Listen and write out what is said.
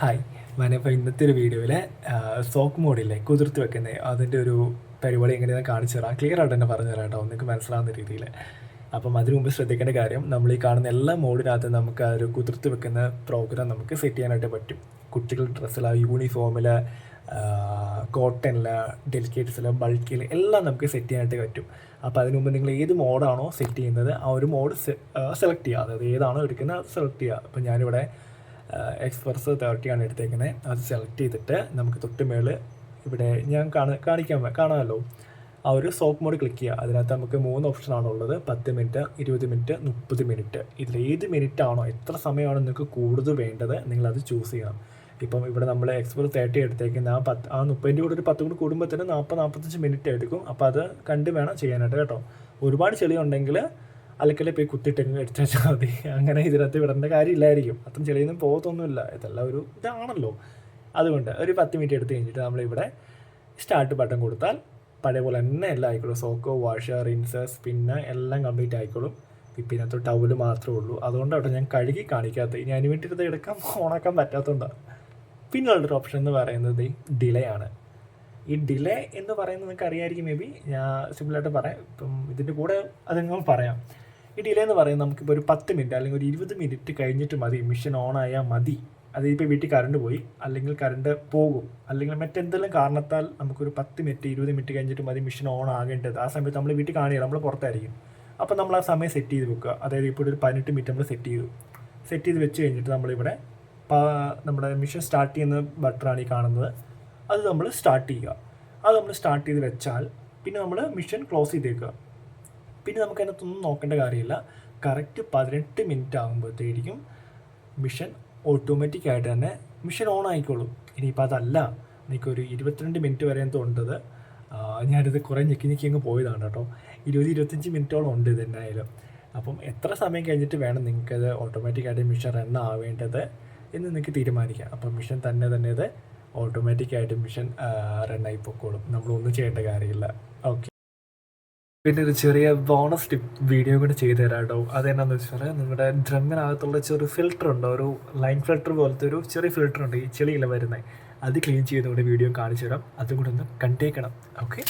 Hi ഞാനിപ്പോൾ ഇന്നത്തെ ഒരു വീഡിയോയിൽ സോക്ക് മോഡില്ലേ കുതിർത്ത് വെക്കുന്നത് അതിന്റെ ഒരു പരിപാടി എങ്ങനെയാണ് കാണിച്ചു തരാം ക്ലിയർ ആയിട്ട് തന്നെ പറഞ്ഞു തരാം കേട്ടോ നിങ്ങൾക്ക് മനസ്സിലാവുന്ന രീതിയിൽ അപ്പം അതിനു മുമ്പ് ശ്രദ്ധിക്കേണ്ട കാര്യം നമ്മൾ ഈ കാണുന്ന എല്ലാ മോഡിനകത്ത് നമുക്ക് ആ ഒരു കുതിർത്ത് വെക്കുന്ന പ്രോഗ്രാം നമുക്ക് സെറ്റ് ചെയ്യാനായിട്ട് പറ്റും. കുട്ടികളുടെ ഡ്രസ്സിൽ യൂണിഫോമിൽ കോട്ടണിൽ ഡെലിക്കേറ്റ്സിൽ ബൾക്കിൽ എല്ലാം നമുക്ക് സെറ്റ് ചെയ്യാനായിട്ട് പറ്റും. അപ്പോൾ അതിനു മുമ്പ് നിങ്ങൾ ഏത് മോഡാണോ സെറ്റ് ചെയ്യുന്നത് ആ ഒരു മോഡ് സെലക്ട് ചെയ്യുക. അതായത് ഏതാണോ എടുക്കുന്നത് സെലക്ട് ചെയ്യുക. അപ്പോൾ ഞാനിവിടെ എക്സ്പ്രസ് തേർട്ടിയാണ് എടുത്തേക്കുന്നത് അത് സെലക്ട് ചെയ്തിട്ട് നമുക്ക് തൊട്ട് മേളിൽ ഇവിടെ ഞാൻ കാണ കാണിക്കാൻ കാണാമല്ലോ. ആ ഒരു സോപ്പ് മോഡ് ക്ലിക്ക് ചെയ്യുക അതിനകത്ത് നമുക്ക് മൂന്ന് ഓപ്ഷനാണ് ഉള്ളത്. പത്ത് മിനിറ്റ് ഇരുപത് മിനിറ്റ് മുപ്പത് മിനിറ്റ് ഇതിൽ ഏത് മിനിറ്റ് ആണോ എത്ര സമയമാണോ നിങ്ങൾക്ക് കൂടുതൽ വേണ്ടത് നിങ്ങളത് ചൂസ് ചെയ്യണം. ഇപ്പം ഇവിടെ നമ്മൾ എക്സ്പ്രസ് തേർട്ടി എടുത്തേക്കുന്ന. ആ പത്ത് ആ മുപ്പതിന്റെ കൂടെ ഒരു പത്ത് കൂടി കൂടുമ്പോൾ തന്നെ നാൽപ്പത് നാൽപ്പത്തഞ്ച് മിനിറ്റ് എടുക്കും. അപ്പോൾ അത് കണ്ട് വേണം ചെയ്യാനായിട്ട് കേട്ടോ. ഒരുപാട് ചെളി ഉണ്ടെങ്കിൽ അലക്കല്ലേ പോയി കുത്തിയിട്ട് എടുത്തു വെച്ചാൽ മതി. അങ്ങനെ ഇതിനകത്ത് വിടേണ്ട കാര്യമില്ലായിരിക്കും. അത്രയും ചെളിയൊന്നും പോകത്തൊന്നുമില്ല. ഇതെല്ലാം ഒരു ഇതാണല്ലോ. അതുകൊണ്ട് ഒരു പത്ത് മിനിറ്റ് എടുത്ത് കഴിഞ്ഞിട്ട് നമ്മളിവിടെ സ്റ്റാർട്ട് ബട്ടൺ കൊടുത്താൽ പഴയ പോലെ തന്നെ എല്ലാം ആയിക്കോളും. സോക്കോ വാഷർ റിൻസ് സ്പിന്ന് എല്ലാം കംപ്ലീറ്റ് ആയിക്കോളും. ഇപ്പം ഇതിനകത്ത് ടവൽ മാത്രമേ ഉള്ളൂ. അതുകൊണ്ട് അവിടെ ഞാൻ കഴുകി കാണിക്കാത്ത ഇനി അതിന് വേണ്ടി എടുക്കാൻ ഓണാക്കാൻ പറ്റാത്തതുകൊണ്ടാണ് പിന്നുള്ളൊരു ഓപ്ഷൻ എന്ന് പറയുന്നത് ഡിലേ ആണ്. ഈ ഡിലേ എന്ന് പറയുന്നത് നിങ്ങൾക്ക് അറിയാമായിരിക്കും മേ ബി ഞാൻ സിമ്പിളായിട്ട് പറയാം. ഇപ്പം ഇതിന്റെ കൂടെ അതെങ്ങും പറയാം. ഈ ഡിലേ എന്ന് പറയുന്നത് നമുക്കിപ്പോൾ ഒരു പത്ത് മിനിറ്റ് അല്ലെങ്കിൽ ഒരു ഇരുപത് മിനിറ്റ് കഴിഞ്ഞിട്ട് മതി. മിഷൻ ഓൺ ആയാൽ മതി. അതിപ്പോൾ വീട്ടിൽ കറണ്ട് പോയി. അല്ലെങ്കിൽ കറണ്ട് പോകും. അല്ലെങ്കിൽ മറ്റെന്തെങ്കിലും കാരണത്താൽ നമുക്കൊരു പത്ത് മിനിറ്റ് ഇരുപത് മിനിറ്റ് കഴിഞ്ഞിട്ട് മതി മിഷൻ ഓൺ ആകേണ്ടത്. ആ സമയത്ത് നമ്മൾ വീട്ടിൽ കാണില്ല നമ്മൾ പുറത്തായിരിക്കും. അപ്പോൾ നമ്മൾ ആ സമയം സെറ്റ് ചെയ്ത് വെക്കുക. അതായത് ഇപ്പോൾ ഒരു പതിനെട്ട് മിനിറ്റ് നമ്മൾ സെറ്റ് ചെയ്തു. സെറ്റ് ചെയ്ത് വെച്ച് കഴിഞ്ഞിട്ട് നമ്മളിവിടെ നമ്മുടെ മിഷൻ സ്റ്റാർട്ട് ചെയ്യുന്ന ബട്ടറാണ് ഈ കാണുന്നത്. അത് നമ്മൾ സ്റ്റാർട്ട് ചെയ്യുക. അത് നമ്മൾ സ്റ്റാർട്ട് ചെയ്ത് വെച്ചാൽ പിന്നെ നമ്മൾ മിഷൻ ക്ലോസ് ചെയ്തേക്കുക. പിന്നെ നമുക്ക് അതിനകത്തൊന്നും നോക്കേണ്ട കാര്യമില്ല. കറക്റ്റ് പതിനെട്ട് മിനിറ്റ് ആകുമ്പോഴത്തേക്കും മിഷൻ ഓട്ടോമാറ്റിക് ആയിട്ട് തന്നെ മിഷൻ ഓൺ ആയിക്കോളും. ഇനിയിപ്പോൾ അതല്ല. എനിക്കൊരു ഇരുപത്തിരണ്ട് മിനിറ്റ് വരെ എന്തോ ഉണ്ടത് ഞാനിത് കുറേ ഞെക്കി ഞെക്കി അങ്ങ് പോയതാണ് കേട്ടോ. ഇരുപത് ഇരുപത്തഞ്ച് മിനിറ്റോളം ഉണ്ട് ഇത് അപ്പം എത്ര സമയം കഴിഞ്ഞിട്ട് വേണം നിങ്ങൾക്കത് ഓട്ടോമാറ്റിക്കായിട്ട് മിഷൻ റൺ ആവേണ്ടത് എന്ന് നിങ്ങൾക്ക് തീരുമാനിക്കാം. അപ്പം മിഷൻ തന്നെ തന്നെ ഇത് ഓട്ടോമാറ്റിക്കായിട്ട് മിഷൻ റണ്ണായി പൊക്കോളും. നമ്മളൊന്നും ചെയ്യേണ്ട കാര്യമില്ല. ഓക്കെ പിന്നെ ഒരു ചെറിയ ബോണസ് ടിപ്പ് വീഡിയോ കൂടെ ചെയ്തു തരാം കേട്ടോ. അതെന്നാന്ന് വെച്ചാൽ നിങ്ങളുടെ ഡ്രമ്മിനകത്തുള്ള ചെറിയ ഫിൽറ്റർ ഉണ്ട്? ഒരു ലൈൻ ഫിൽറ്റർ പോലത്തെ ഒരു ചെറിയ ഫിൽറ്റർ ഉണ്ട് ഈ ചെളിയില്ല വരുന്നത് അത് ക്ലീൻ ചെയ്തുകൊണ്ട് വീഡിയോ കാണിച്ചു തരാം. അതും കൂടെ ഒന്ന് കണ്ടേക്കണം. ഓക്കെ